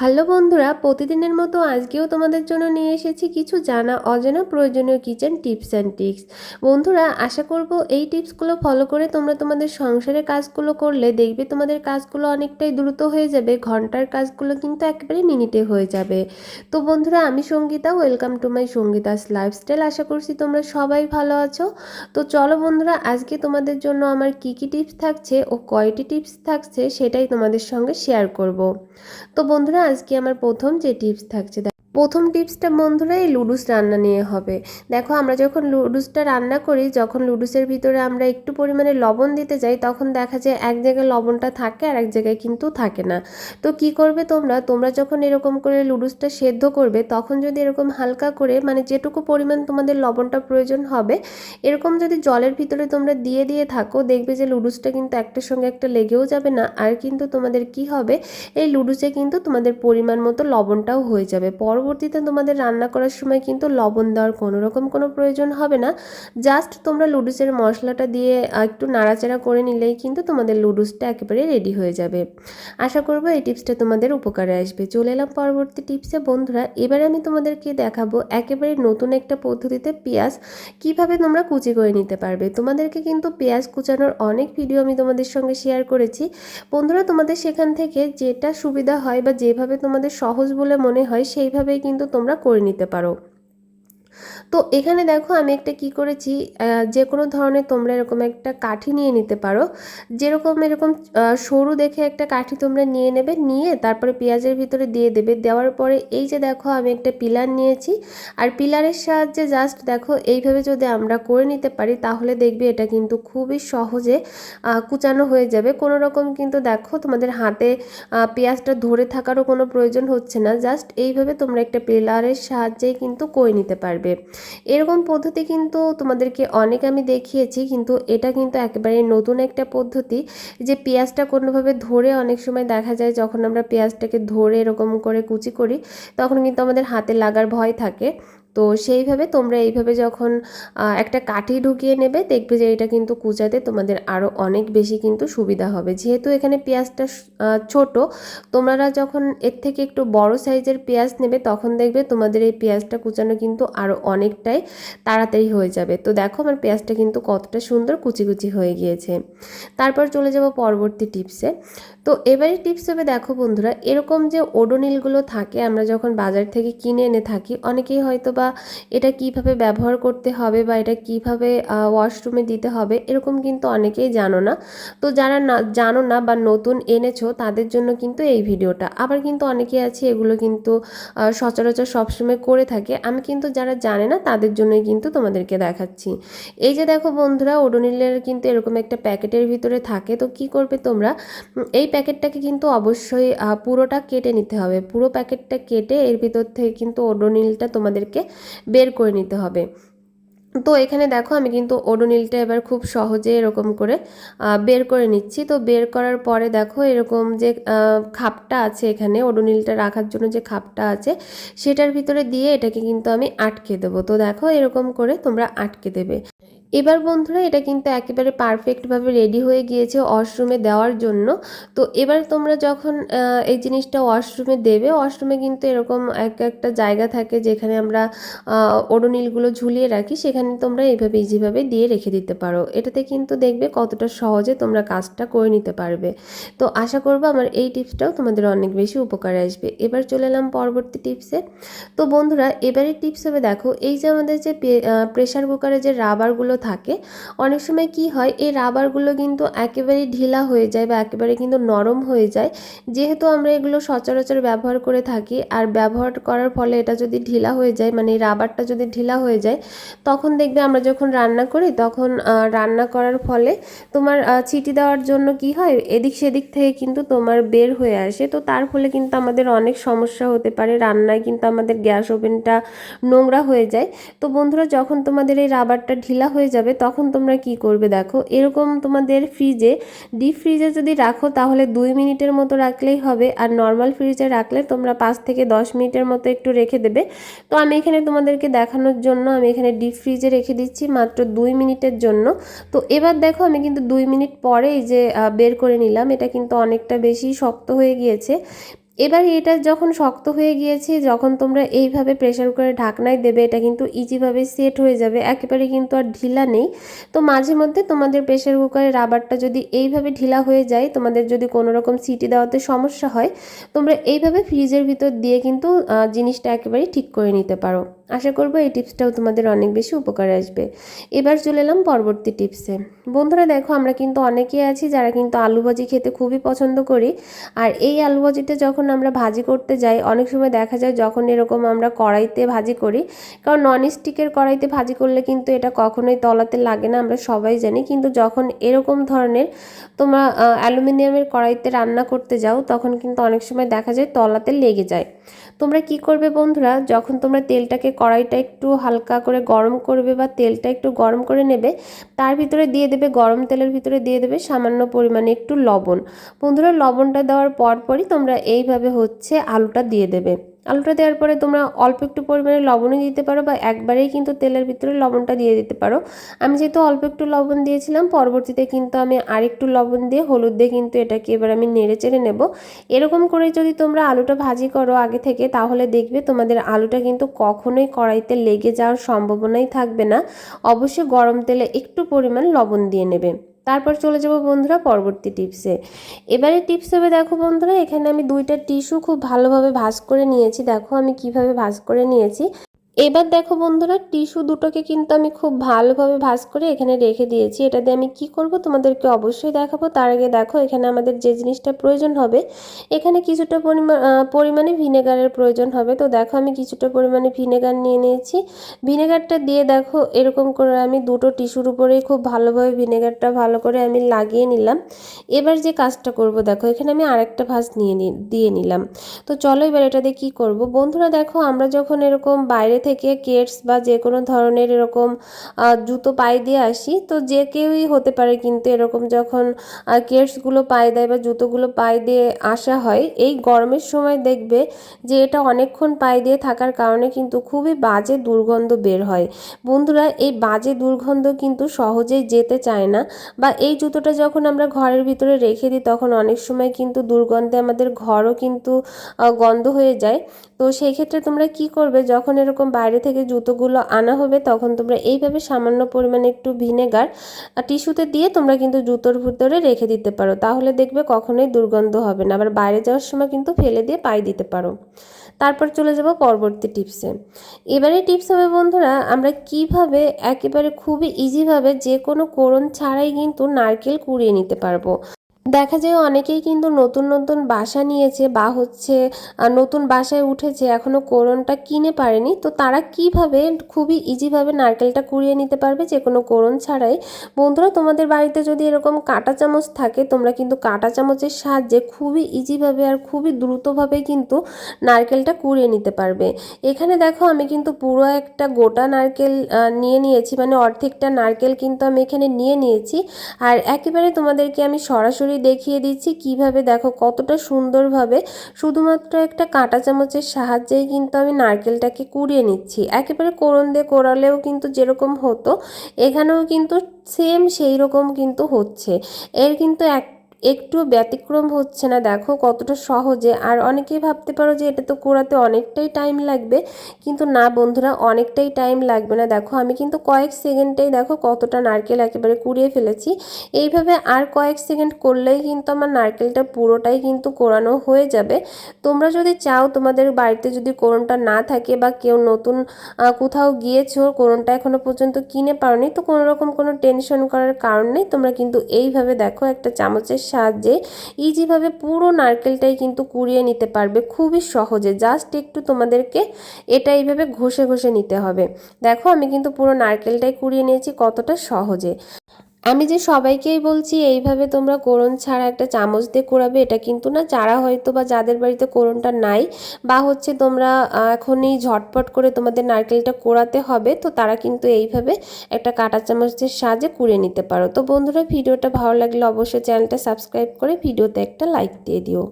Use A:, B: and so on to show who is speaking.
A: Hello বন্ধুরা, প্রতিদিনের মতো আজকেও তোমাদের জন্য নিয়ে এসেছি কিছু জানা অজানা প্রয়োজনীয় কিচেন টিপস অ্যান্ড টিক্স বন্ধুরা, আশা করব এই টিপসগুলো ফলো করে তোমরা তোমাদের সংসারের কাজগুলো করলে দেখবে তোমাদের কাজগুলো অনেকটাই দ্রুত হয়ে যাবে, ঘণ্টার কাজগুলো কিন্তু একেবারে মিনিটে হয়ে যাবে। তো বন্ধুরা, আমি Sangeeta, welcome to my Sangeeta's lifestyle, আশা করছি তোমরা সবাই ভালো আছো। তো চলো বন্ধুরা, আজকে তোমাদের জন্য আমার কি কি টিপস থাকছে ও কয়টি টিপস থাকছে সেটাই তোমাদের সঙ্গে শেয়ার করব। তো বন্ধুরা আজকে আমার প্রথম যে টিপস থাকছে প্রথম টিপসটা বন্ধুরা, এই লুডুস রান্না নিয়ে হবে। দেখো, আমরা যখন লুডুসটা রান্না করি, যখন লুডুসের ভিতরে আমরা একটু পরিমাণে লবণ দিতে যাই, তখন দেখা যায় এক জায়গায় লবণটা থাকে আর এক জায়গায় কিন্তু থাকে না। তো কি করবে তোমরা? তোমরা যখন এরকম করে লুডুসটা সেদ্ধ করবে, তখন যদি এরকম হালকা করে মানে যেটুকু পরিমাণ তোমাদের লবণটা প্রয়োজন হবে, এরকম যদি জলের ভিতরে তোমরা দিয়ে দিয়ে থাকো, দেখবে যে লুডুসটা কিন্তু একটার সঙ্গে একটা লেগেও যাবে না। আর কিন্তু তোমাদের কি হবে? এই লুডুসে কিন্তু তোমাদের পরিমাণ মতো লবণটাও হয়ে যাবে। পরবর্তী পরবর্তীতে তোমাদের রান্না করার সময় কিন্তু লবণ দেওয়ার কোনো রকম কোনো প্রয়োজন হবে না। জাস্ট তোমরা লুডুসের মশলাটা দিয়ে একটু নাড়াচাড়া করে নিলেই কিন্তু তোমাদের লুডুসটা একেবারে রেডি হয়ে যাবে। আশা করব এই টিপসটা তোমাদের উপকারে আসবে। চলে এলাম পরবর্তী টিপসে। বন্ধুরা, এবারে আমি তোমাদেরকে দেখাবো একেবারে নতুন একটা পদ্ধতিতে পেঁয়াজ কীভাবে তোমরা কুচি করে নিতে পারবে। তোমাদেরকে কিন্তু পেঁয়াজ কুচানোর অনেক ভিডিও আমি তোমাদের সঙ্গে শেয়ার করেছি। বন্ধুরা, তোমাদের সেখান থেকে যেটা সুবিধা হয় বা যেভাবে তোমাদের সহজ বলে মনে হয় সেইভাবে কিন্তু তোমরা করে নিতে পারো। তো এখানে দেখো আমি একটা কি করেছি যে কোনো ধরনের তোমরা এরকম একটা কাঠি নিয়ে নিতে পারো। যেরকম এরকম সরু দেখে একটা কাঠি তোমরা নিয়ে নেবে, নিয়ে তারপরে পেঁয়াজের ভিতরে দিয়ে দেবে। দেওয়ার পরে এই যে দেখো আমি একটা পিলার নিয়েছি, আর পিলারের সাহায্যে জাস্ট দেখো এইভাবে যদি আমরা করে নিতে পারি, তাহলে দেখবে এটা কিন্তু খুবই সহজে কুচানো হয়ে যাবে। কোনো রকম কিন্তু দেখো তোমাদের হাতে পেঁয়াজটা ধরে থাকারও কোনো প্রয়োজন হচ্ছে না। জাস্ট এইভাবে তোমরা একটা পিলারের সাহায্যেই কিন্তু করে নিতে পারবে। এরকম পদ্ধতি কিন্তু তোমাদেরকে অনেক আমি দেখিয়েছি, কিন্তু এটা কিন্তু একেবারে নতুন একটা পদ্ধতি যে পেঁয়াজটা কোনোভাবে ধরে অনেক সময় দেখা যায় যখন আমরা পেঁয়াজটাকে ধরে এরকম করে কুচি করি, তখন কিন্তু আমাদের হাতে লাগার ভয় থাকে। তো সেইভাবে তোমরা এইভাবে যখন একটা কাঠি ঢুকিয়ে নেবে, দেখবে যে এটা কিন্তু কুচাতে তোমাদের আরও অনেক বেশি কিন্তু সুবিধা হবে। যেহেতু এখানে পেঁয়াজটা ছোট তোমরা যখন এর থেকে একটু বড় সাইজের পেঁয়াজ নেবে, তখন দেখবে তোমাদের এই পেঁয়াজটা কুচানো কিন্তু আরও অনেকটাই তাড়াতাড়ি হয়ে যাবে। তো দেখো আমার পেঁয়াজটা কিন্তু কতটা সুন্দর কুচি কুচি হয়ে গিয়েছে। তারপর চলে যাব পরবর্তী টিপসে। তো এবারে টিপস হবে, দেখো বন্ধুরা, এরকম যে ওডোনিলগুলো থাকে, আমরা যখন বাজার থেকে কিনে এনে থাকি, অনেকেই হয়তো বা এটা কীভাবে ব্যবহার করতে হবে বা এটা কীভাবে ওয়াশরুমে দিতে হবে, এরকম কিন্তু অনেকেই জানো না। তো যারা না, জানো না বা নতুন এনেছো, তাদের জন্য কিন্তু এই ভিডিওটা। আবার কিন্তু অনেকেই আছে, এগুলো কিন্তু সচরাচর সবসময় করে থাকে। আমি কিন্তু যারা জানে না, তাদের জন্যই কিন্তু তোমাদেরকে দেখাচ্ছি। এই যে দেখো বন্ধুরা, ওডোনিলের কিন্তু এরকম একটা প্যাকেটের ভিতরে থাকে। তো কি করবে তোমরা? এই প্যাকেটটাকে কিন্তু অবশ্যই পুরোটা কেটে নিতে হবে। পুরো প্যাকেটটা কেটে এর ভিতর থেকে কিন্তু ওডোনিলটা তোমাদেরকে বের করে নিতে হবে। তো এখানে দেখো আমি কিন্তু ওডোনিলটা এবার খুব সহজে এরকম করে বের করে নিচ্ছি। তো বের করার পরে দেখো এরকম যে খাপটা আছে এখানে, ওডোনিলটা রাখার জন্য যে খাপটা আছে, সেটার ভিতরে দিয়ে এটাকে কিন্তু আমি আটকে দেবো। তো দেখো এরকম করে তোমরা আটকে দেবে। এবার বন্ধুরা, এটা কিন্তু একেবারে পারফেক্টভাবে রেডি হয়ে গিয়েছে ওয়াশরুমে দেওয়ার জন্য। তো এবার তোমরা যখন এই জিনিসটা ওয়াশরুমে দেবে ওয়াশরুমে কিন্তু এরকম এক একটা জায়গা থাকে যেখানে আমরা ওডোনিলগুলো ঝুলিয়ে রাখি, সেখানে তোমরা এইভাবে ইজিভাবে দিয়ে রেখে দিতে পারো। এটাতে কিন্তু দেখবে কতটা সহজে তোমরা কাজটা করে নিতে পারবে। তো আশা করব আমার এই টিপসটাও তোমাদের অনেক বেশি উপকারে আসবে। এবার চলে এলাম পরবর্তী টিপসে। তো বন্ধুরা এবারে টিপস হবে, দেখো, এই যে আমাদের যে প্রেশার কুকারে যে রাবারগুলো থাকে, অনেক সময় কি হয়, এই রাবারগুলো কিন্তু একেবারে ঢিলা হয়ে যায় বা একেবারে কিন্তু নরম হয়ে যায়। যেহেতু আমরা এগুলো সচরাচর ব্যবহার করে থাকি আর ব্যবহার করার ফলে এটা যদি ঢিলা হয়ে যায় মানে রাবারটা যদি ঢিলা হয়ে যায়, তখন দেখবে আমরা যখন রান্না করি, তখন রান্না করার ফলে তোমার চিটি দেওয়ার জন্য কি হয়, এদিক সেদিক থেকে কিন্তু তোমার বের হয়ে আসে। তো তার ফলে কিন্তু আমাদের অনেক সমস্যা হতে পারে, রান্নায় কিন্তু আমাদের গ্যাস ওভেনটা নোংরা হয়ে যায়। তো বন্ধুরা, যখন তোমাদের এই রাবারটা ঢিলা হয়ে হয়ে যাবে, তখন তোমরা কি করবে দেখো। এরকম তোমাদের ফ্রিজে ডিপ ফ্রিজে যদি রাখো, তাহলে দুই মিনিটের মতো রাখলেই হবে। আর নর্মাল ফ্রিজে রাখলে তোমরা পাঁচ থেকে দশ মিনিটের মতো একটু রেখে দেবে। তো আমি এখানে তোমাদেরকে দেখানোর জন্য আমি এখানে ডিপ ফ্রিজে রেখে দিচ্ছি মাত্র দুই মিনিটের জন্য। তো এবার দেখো, আমি কিন্তু দুই মিনিট পরে এই যে বের করে নিলাম, এটা কিন্তু অনেকটা বেশি শক্ত হয়ে গিয়েছে। এবার এটা যখন শক্ত হয়ে গিয়েছে, যখন তোমরা এইভাবে প্রেশার কুকারে ঢাকনায় দেবে, এটা কিন্তু ইজিভাবে সেট হয়ে যাবে। একেবারে কিন্তু আর ঢিলা নেই। তো মাঝে মধ্যে তোমাদের প্রেশার কুকারের রাবারটা যদি এইভাবে ঢিলা হয়ে যায়, তোমাদের যদি কোনো রকম সিটি দেওয়াতে সমস্যা হয়, তোমরা এইভাবে ফ্রিজের ভিতর দিয়ে কিন্তু জিনিসটা একেবারেই ঠিক করে নিতে পারো। আশা করব এই টিপসটাও তোমাদের অনেক বেশি উপকারে আসবে। এবার চলে এলাম পরবর্তী টিপসে। বন্ধুরা দেখো, আমরা কিন্তু অনেকেই আছি যারা কিন্তু আলু ভাজি খেতে খুবই পছন্দ করি। আর এই আলু ভাজিটা যখন আমরা ভাজি করতে যাই, অনেক সময় দেখা যায় যখন এরকম আমরা কড়াইতে ভাজি করি, কারণ নন স্টিকের কড়াইতে ভাজি করলে কিন্তু এটা কখনোই তলাতে লাগে না, আমরা সবাই জানি। কিন্তু যখন এরকম ধরনের তোমরা অ্যালুমিনিয়ামের কড়াইতে রান্না করতে যাও, তখন কিন্তু অনেক সময় দেখা যায় তলাতে লেগে যায়। তোমরা কি করবে বন্ধুরা? যখন তোমরা তেলটাকে কড়াইটা একটু হালকা করে গরম করবে বা তেলটা একটু গরম করে নেবে, তার ভিতরে দিয়ে দেবে, গরম তেলের ভিতরে দিয়ে দেবে সামান্য পরিমাণে একটু লবণ। বন্ধুরা, লবণটা দেওয়ার পরপরই তোমরা এইভাবে হচ্ছে আলুটা দিয়ে দেবে। আলুটা দেওয়ার পরে তোমরা অল্প একটু পরিমাণে লবণও দিতে পারো বা একবারেই কিন্তু তেলের ভিতরে লবণটা দিয়ে দিতে পারো। আমি যেহেতু অল্প একটু লবণ দিয়েছিলাম, পরবর্তীতে কিন্তু আমি আরেকটু লবণ দিয়ে হলুদ দিয়ে কিন্তু এটাকে এবার আমি নেড়ে চেড়ে নেব। এরকম করে যদি তোমরা আলুটা ভাজি করো আগে থেকে, তাহলে দেখবে তোমাদের আলুটা কিন্তু কখনোই কড়াইতে লেগে যাওয়ার সম্ভাবনাই থাকবে না। অবশ্যই গরম তেলে একটু পরিমাণ লবণ দিয়ে নেবে। তারপর চলে যাব বন্ধুরা পরবর্তী টিপসে এবারে টিপস হবে দেখো বন্ধুরা, এখানে আমি দুইটা টিস্যু খুব ভালোভাবে ভাজ করে নিয়েছি। দেখো আমি কীভাবে ভাজ করে নিয়েছি। এবার দেখো বন্ধুরা, টিস্যু দুটোকে কিন্তু আমি খুব ভালোভাবে ভাজ করে এখানে রেখে দিয়েছি। এটা দিয়ে আমি কি করব তোমাদেরকে অবশ্যই দেখাবো। তার আগে দেখো, এখানে আমাদের যে জিনিসটা প্রয়োজন হবে, এখানে কিছুটা পরিমাণ ভিনেগারের প্রয়োজন হবে। তো দেখো, আমি কিছুটা পরিমাণে ভিনেগার নিয়ে নিয়েছি। ভিনেগারটা দিয়ে দেখো, এরকম করে আমি দুটো টিস্যুর উপরেই খুব ভালোভাবে ভিনেগারটা ভালো করে আমি লাগিয়ে নিলাম। এবার যে কাজটা করব দেখো, এখানে আমি আরেকটা ভাজ নিয়ে দিয়ে নিলাম। তো চলো এবার এটা দিয়ে কী করব? বন্ধুরা দেখো, আমরা যখন এরকম বাইরে থেকে কেটস বা যে কোনো ধরনের এরকম জুতো পায়ে দিয়ে আসি। তো যে কেউই হতে পারে কিন্তু এরকম যখন কেটসগুলো পায়ে দেয় বা জুতোগুলো পায়ে দিয়ে আসা হয়, এই গরমের সময় দেখবে যে এটা অনেকক্ষণ পায়ে দিয়ে থাকার কারণে কিন্তু খুবই বাজে দুর্গন্ধ বের হয়। বন্ধুরা, এই বাজে দুর্গন্ধ কিন্তু সহজেই যেতে চায় না বা এই জুতোটা যখন আমরা ঘরের ভিতরে রেখে দিই, তখন অনেক সময় কিন্তু দুর্গন্ধে আমাদের ঘরও কিন্তু গন্ধ হয়ে যায়। তো সেই ক্ষেত্রে তোমরা কি করবে? যখন এরকম বাইরে থেকে জুতোগুলো আনা হবে, তখন তোমরা এইভাবে সামান্য পরিমাণে একটু ভিনেগার টিস্যুতে দিয়ে তোমরা কিন্তু জুতোর ভিতরে রেখে দিতে পারো। তাহলে দেখবে কখনোই দুর্গন্ধ হবে না। আবার বাইরে যাওয়ার সময় কিন্তু ফেলে দিয়ে পাই দিতে পারো। তারপর চলে যাব পরবর্তী টিপসে। এবারে টিপস হবে, বন্ধুরা, আমরা কীভাবে একেবারে খুবই ইজিভাবে যে কোনো কোরণ ছাড়াই কিন্তু নারকেল কুড়িয়ে নিতে পারব। দেখা যায় অনেকেই কিন্তু নতুন নতুন বাসা নিয়েছে বা হচ্ছে নতুন বাসায় উঠেছে এখনও কোরনটা কিনে পারেনি। তো তারা কীভাবে খুবই ইজিভাবে নারকেলটা কুড়িয়ে নিতে পারবে যে কোনো কোরন ছাড়াই? বন্ধুরা, তোমাদের বাড়িতে যদি এরকম কাঁটা চামচ থাকে, তোমরা কিন্তু কাঁটা চামচের সাহায্যে খুবই ইজিভাবে আর খুবই দ্রুতভাবে কিন্তু নারকেলটা কুড়িয়ে নিতে পারবে। এখানে দেখো, আমি কিন্তু পুরো একটা গোটা নারকেল নিয়ে নিয়েছি মানে অর্ধেকটা নারকেল কিন্তু আমি এখানে নিয়ে নিয়েছি। আর একেবারে তোমাদেরকে আমি সরাসরি দেখিয়ে দিচ্ছি কীভাবে, দেখো কতটা সুন্দরভাবে শুধুমাত্র একটা কাঁটা চামচের সাহায্যেই কিন্তু আমি নারকেলটাকে কুড়িয়ে নিচ্ছি। একেবারে কোরণ দিয়ে কোরালেও কিন্তু যেরকম হতো, এখানেও কিন্তু সেম সেই রকম কিন্তু হচ্ছে। এর কিন্তু এক একটু ব্যতিক্রম হচ্ছে না। দেখো কতটা সহজে। আর অনেকেই ভাবতে পারো যে এটা তো কোরাতে অনেকটাই টাইম লাগবে, কিন্তু না বন্ধুরা, অনেকটাই টাইম লাগবে না। দেখো আমি কিন্তু কয়েক সেকেন্ডেই দেখো কতটা নারকেল একেবারে কুড়িয়ে ফেলেছি। এইভাবে আর কয়েক সেকেন্ড করলেই কিন্তু আমার নারকেলটা পুরোটাই কিন্তু কোরানো হয়ে যাবে। তোমরা যদি চাও তোমাদের বাড়িতে যদি কোরনটা না থাকে বা কেউ নতুন কোথাও গিয়েছো কোরনটা এখনও পর্যন্ত কিনে পারোনি তো কোনো রকম কোনো টেনশন করার কারণ নেই। তোমরা কিন্তু এইভাবে দেখো একটা চামচের সাহায্যে ইজিভাবে পুরো নারকেলটাই কিন্তু কুড়িয়ে নিতে পারবে খুবই সহজে। জাস্ট একটু তোমাদেরকে এটা এইভাবে ঘষে ঘষে নিতে হবে। দেখো আমি কিন্তু পুরো নারকেলটাই কুড়িয়ে নিয়েছি কতটা সহজে। আমি যে সবাইকেই বলছি, এইভাবে তোমরা কোরন ছাড়া একটা চামচ দিয়ে কোড়াবে, এটা কিন্তু না। যারা হয়তো বা যাদের বাড়িতে কোরনটা নাই বা হচ্ছে তোমরা এখনই ঝটপট করে তোমাদের নারকেলটা কোড়াতে হবে, তো তারা কিন্তু এইভাবে একটা কাটা চামচের সাহায্যে কুড়ে নিতে পারো। তো বন্ধুরা, ভিডিওটা ভালো লাগলে অবশ্যই চ্যানেলটা সাবস্ক্রাইব করে ভিডিওতে একটা লাইক দিয়ে দিও।